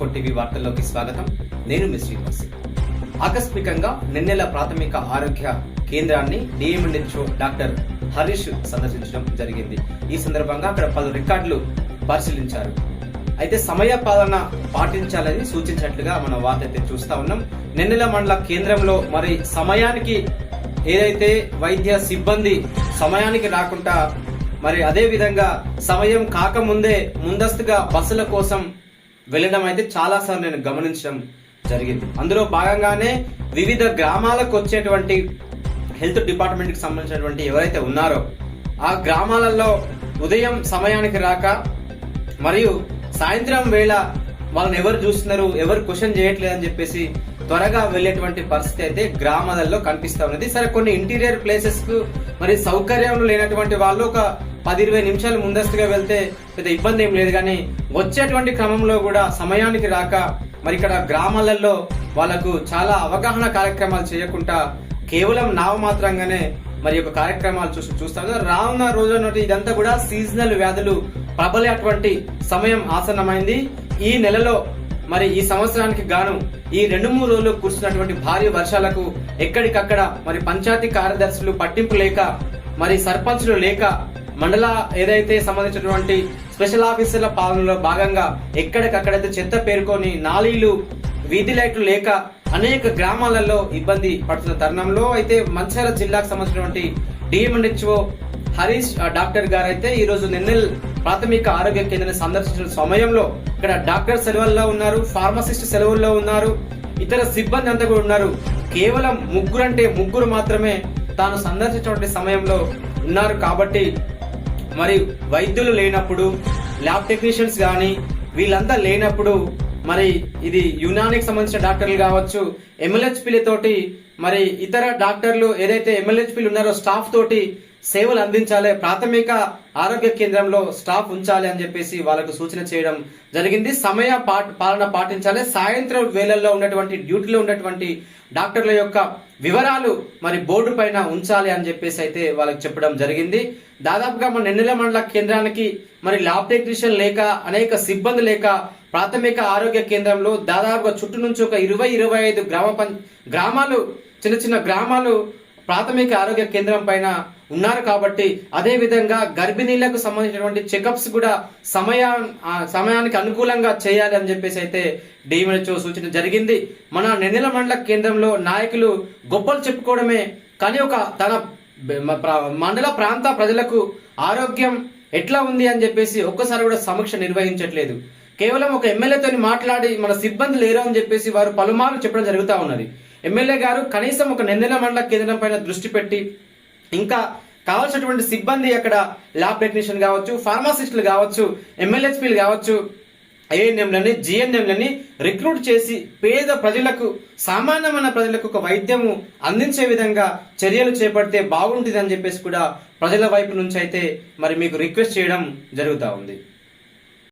వార్తల్లోకి స్వాగతం. నేను మీ శ్రీనివాస్ ఆకస్మికంగా నిన్నెల ప్రాథమిక ఆరోగ్య కేంద్రాన్ని డిఎంఎన్హెచ్ఓ డాక్టర్ హరీష్ సందర్శించడం జరిగింది. ఈ సందర్భంగా అక్కడ పలు రికార్డులు పరిశీలించారు. అయితే సమయ పాలన పాటించాలని సూచించినట్లుగా మనం వార్త అయితే చూస్తా ఉన్నాం. నిన్నెల మండల కేంద్రంలో మరి సమయానికి ఏదైతే వైద్య సిబ్బంది సమయానికి రాకుండా మరి అదే విధంగా సమయం కాకముందే ముందస్తుగా బస్సుల కోసం వెళ్ళడం అయితే చాలా సార్లు నేను గమనించడం జరిగింది. అందులో భాగంగానే వివిధ గ్రామాలకు వచ్చేటువంటి హెల్త్ డిపార్ట్మెంట్కి సంబంధించినటువంటి ఎవరైతే ఉన్నారో ఆ గ్రామాలలో ఉదయం సమయానికి రాక మరియు సాయంత్రం వేళ వాళ్ళని ఎవరు చూస్తున్నారు ఎవరు క్వశ్చన్ చేయట్లేదు అని చెప్పేసి త్వరగా వెళ్ళేటువంటి పరిస్థితి అయితే గ్రామాలలో కనిపిస్తూ ఉన్నది. సరే కొన్ని ఇంటీరియర్ ప్లేసెస్కు మరి సౌకర్యం లేనటువంటి వాళ్ళు ఒక పది ఇరవై నిమిషాలు ముందస్తుగా వెళ్తే పెద్ద ఇబ్బంది ఏం లేదు కానీ వచ్చేటువంటి క్రమంలో కూడా సమయానికి రాక మరి ఇక్కడ గ్రామాలలో వాళ్ళకు చాలా అవగాహన కార్యక్రమాలు చేయకుండా కేవలం నామమాత్రంగానే మరి యొక్క కార్యక్రమాలు చూసి చూస్తాను రానున్న రోజు ఇదంతా కూడా సీజనల్ వ్యాధులు ప్రబలేటువంటి సమయం ఆసన్నమైంది. ఈ నెలలో మరి ఈ సంవత్సరానికి గాను ఈ రెండు మూడు రోజులు కురిసినటువంటి భారీ వర్షాలకు ఎక్కడికక్కడ మరి పంచాయతీ కార్యదర్శులు పట్టింపు లేక మరి సర్పంచులు లేక మండల ఏదైతే సంబంధించినటువంటి స్పెషల్ ఆఫీసర్ల పాలనలో భాగంగా ఎక్కడికక్కడైతే చెత్త పేర్కొని నాలీలు వీధి లైట్లు లేక అనేక గ్రామాలలో ఇబ్బంది పడుతున్న తరుణంలో అయితే మంచిర్యాల జిల్లాకు సంబంధించినటువంటి డిఎంఎన్హెచ్ఓ హరీష్ డాక్టర్ గారు అయితే ఈరోజు నిన్నెల్ ప్రాథమిక ఆరోగ్య కేంద్రాన్ని సందర్శించిన సమయంలో ఇక్కడ డాక్టర్ సెలవుల్లో ఉన్నారు ఫార్మసిస్ట్ సెలవుల్లో ఉన్నారు ఇతర సిబ్బంది అంతా కూడా ఉన్నారు. కేవలం ముగ్గురు అంటే ముగ్గురు మాత్రమే తాను సందర్శించినటువంటి సమయంలో ఉన్నారు కాబట్టి మరి వైద్యులు లేనప్పుడు ల్యాబ్ టెక్నీషియన్స్ కానీ వీళ్ళంతా లేనప్పుడు మరి ఇది యునానికి సంబంధించిన డాక్టర్లు కావచ్చు ఎమ్మెల్హెచ్పీల తోటి మరి ఇతర డాక్టర్లు ఏదైతే ఎమ్మెల్హెచ్పీలు ఉన్నారో స్టాఫ్ తోటి సేవలు అందించాలి. ప్రాథమిక ఆరోగ్య కేంద్రంలో స్టాఫ్ ఉంచాలి అని చెప్పేసి వాళ్ళకు సూచన చేయడం జరిగింది. సమయ పా- పాలన పాటించాలి. సాయంత్రం వేళల్లో ఉన్నటువంటి డ్యూటీలో ఉన్నటువంటి డాక్టర్ల యొక్క వివరాలు మరి బోర్డు పైన ఉంచాలి అని చెప్పేసి అయితే వాళ్ళకి చెప్పడం జరిగింది. దాదాపుగా మన నెన్నెల మండల కేంద్రానికి మరి ల్యాబ్ టెక్నీషియన్ లేక అనేక సిబ్బంది లేక ప్రాథమిక ఆరోగ్య కేంద్రంలో దాదాపుగా చుట్టూ నుంచి ఒక ఇరవై ఇరవై ఐదు గ్రామ పం గ్రామాలు చిన్న చిన్న గ్రామాలు ప్రాథమిక ఆరోగ్య కేంద్రం పైన ఉన్నారు కాబట్టి అదే విధంగా గర్భిణీలకు సంబంధించినటువంటి చెకప్స్ కూడా సమయా సమయానికి అనుకూలంగా చేయాలి అని చెప్పేసి అయితే డిఎంహెచ్ఓ సూచన జరిగింది. మన నెన్నెల మండల కేంద్రంలో నాయకులు గొప్పలు చెప్పుకోవడమే కానీ ఒక తన మండల ప్రాంత ప్రజలకు ఆరోగ్యం ఎట్లా ఉంది అని చెప్పేసి ఒక్కసారి కూడా సమీక్ష నిర్వహించట్లేదు. కేవలం ఒక ఎమ్మెల్యేతో మాట్లాడి మన సిబ్బంది లేరు అని చెప్పేసి వారు పలుమార్లు చెప్పడం జరుగుతూ ఉన్నది. ఎమ్మెల్యే గారు కనీసం ఒక నెందెల మండల కేంద్రం పైన దృష్టి పెట్టి ఇంకా కావాల్సినటువంటి సిబ్బంది అక్కడ ల్యాబ్ టెక్నీషియన్ కావచ్చు ఫార్మాసిస్టులు కావచ్చు ఎమ్మెల్యేస్పీలు కావచ్చు ఏఎన్ఎంలని జిఎన్ఎంలని రిక్రూట్ చేసి పేద ప్రజలకు సామాన్యమైన ప్రజలకు ఒక వైద్యము అందించే విధంగా చర్యలు చేపడితే బాగుంటుంది అని చెప్పేసి కూడా ప్రజల వైపు నుంచి అయితే మరి మీకు రిక్వెస్ట్ చేయడం జరుగుతూ ఉంది.